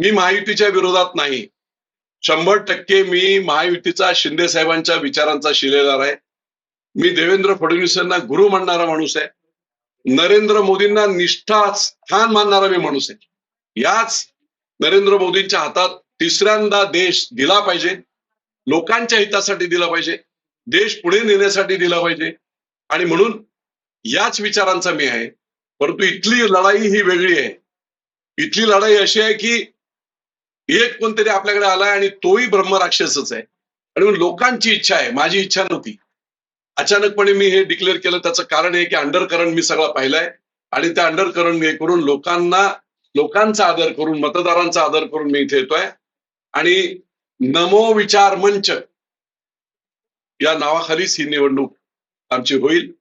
मी महायुतीच्या विरोधात नाही. शंभर टक्के मी महायुतीचा शिंदे साहेबांच्या विचारांचा शिलेदार आहे. मी देवेंद्र फडणवीसांना गुरु मानणारा माणूस आहे. नरेंद्र मोदींना निष्ठा स्थान मानणारा मी माणूस आहे. याच नरेंद्र मोदींच्या हातात तिसऱ्यांदा देश दिला पाहिजे. लोकांच्या हितासाठी दिला पाहिजे. देश पुढे नेण्यासाठी दिला पाहिजे. आणि म्हणून याच विचारांचा मी आहे. परंतु इथली लढाई ही वेगळी आहे. इथली लढाई अशी आहे की एक कोणतरी आपल्याकडे आलाय आणि तोही ब्रह्मराक्षसच आहे. आणि लोकांची इच्छा आहे माझी इच्छा नव्हती. अचानकपणे मी हे डिक्लेअर केलं त्याचं कारण आहे की अंडरकरंट मी सगळा पाहिलाय. आणि त्या अंडरकरंट हे करून लोकांना लोकांचा आदर करून मतदारांचा आदर करून मी इथे येतोय. आणि नमो विचार मंच या नावाखालीच ही निवडणूक आमची होईल.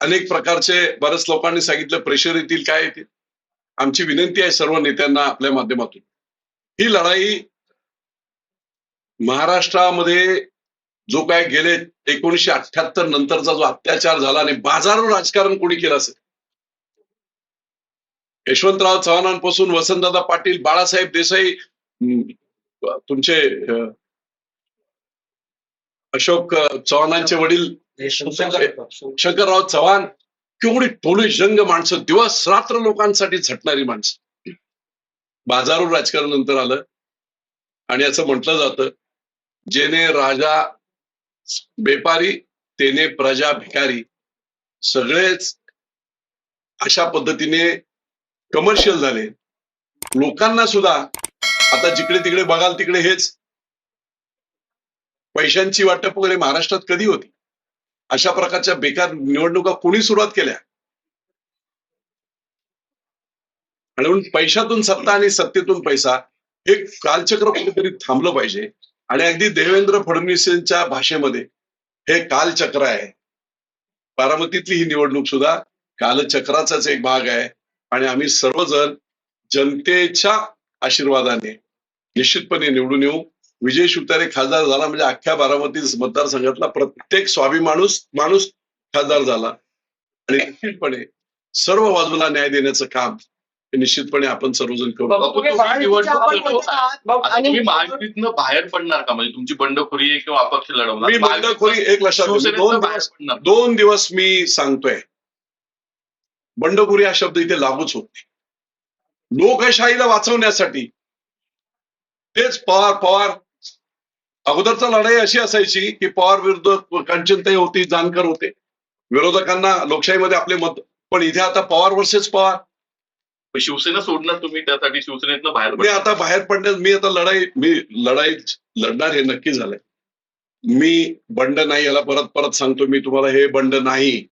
अनेक प्रकारचे बऱ्याच लोकांनी सांगितलं प्रेशर येतील काय येतील. आमची विनंती आहे सर्व नेत्यांना आपल्या माध्यमातून. ही लढाई महाराष्ट्रामध्ये जो काय गेले एकोणीशे अठ्याहत्तर नंतरचा जो अत्याचार झाला आणि बाजारू राजकारण कोणी केलं असेल? यशवंतराव चव्हाणांपासून वसंतदादा पाटील बाळासाहेब देसाई तुमचे अशोक चव्हाणांचे वडील शंकरराव चव्हाण केवढी टोळी जंग माणसं दिवस रात्र लोकांसाठी झटणारी माणसं. बाजारून राजकारण नंतर आलं. आणि असं म्हटलं जातं जेने राजा बेपारी तेने प्रजा भिकारी सगळेच अशा पद्धतीने कमर्शियल झाले. लोकांना सुद्धा आता जिकडे तिकडे बघाल तिकडे हेच. पैशांची वाटप वगैरे महाराष्ट्रात कधी होती? अशा प्रकारच्या बेकार निवडणुका कोणी सुरुवात केल्या आणि म्हणून पैशातून सत्ता आणि सत्तेतून पैसा हे कालचक्र कुठेतरी थांबलं पाहिजे. आणि अगदी देवेंद्र फडणवीसांच्या भाषेमध्ये हे कालचक्र आहे. बारामतीतली ही निवडणूक सुद्धा कालचक्राचाच एक भाग आहे. आणि आम्ही सर्वजण जनतेच्या आशीर्वादाने निश्चितपणे निवडून येऊ. विजय शिवतारे खासदार झाला म्हणजे अख्ख्या बारामती मतदारसंघातला प्रत्येक स्वाभिमाणूस माणूस खासदार झाला. आणि निश्चितपणे सर्व बाजूला न्याय देण्याचं काम निश्चितपणे आपण सर्वजण करू. आणि महायुतीतनं बाहेर पडणार का? म्हणजे तुमची बंडखोरी आहे किंवा अपक्ष लढवणार? मी बंडखोरी एक लक्षात दोन दिवस पडणार. दोन दिवस मी सांगतोय. बंडखोरी हा शब्द इथे लागूच होत नाही. लोकशाहीला वाचवण्यासाठी तेच पवार पवार अगोदरचा लढाई अशी असायची की पवार विरुद्ध कांचनताई होती जानकर होते. विरोधकांना लोकशाहीमध्ये आपले मत पण इथे आता पवार वर्सेस पवार. शिवसेना सोडणार तुम्ही त्यासाठी शिवसेनेतनं बाहेर मी आता बाहेर पडण्यास मी आता लढाई मी लढाई लढणार हे नक्की झालंय. मी बंड नाही याला परत परत सांगतो मी तुम्हाला हे बंड नाही.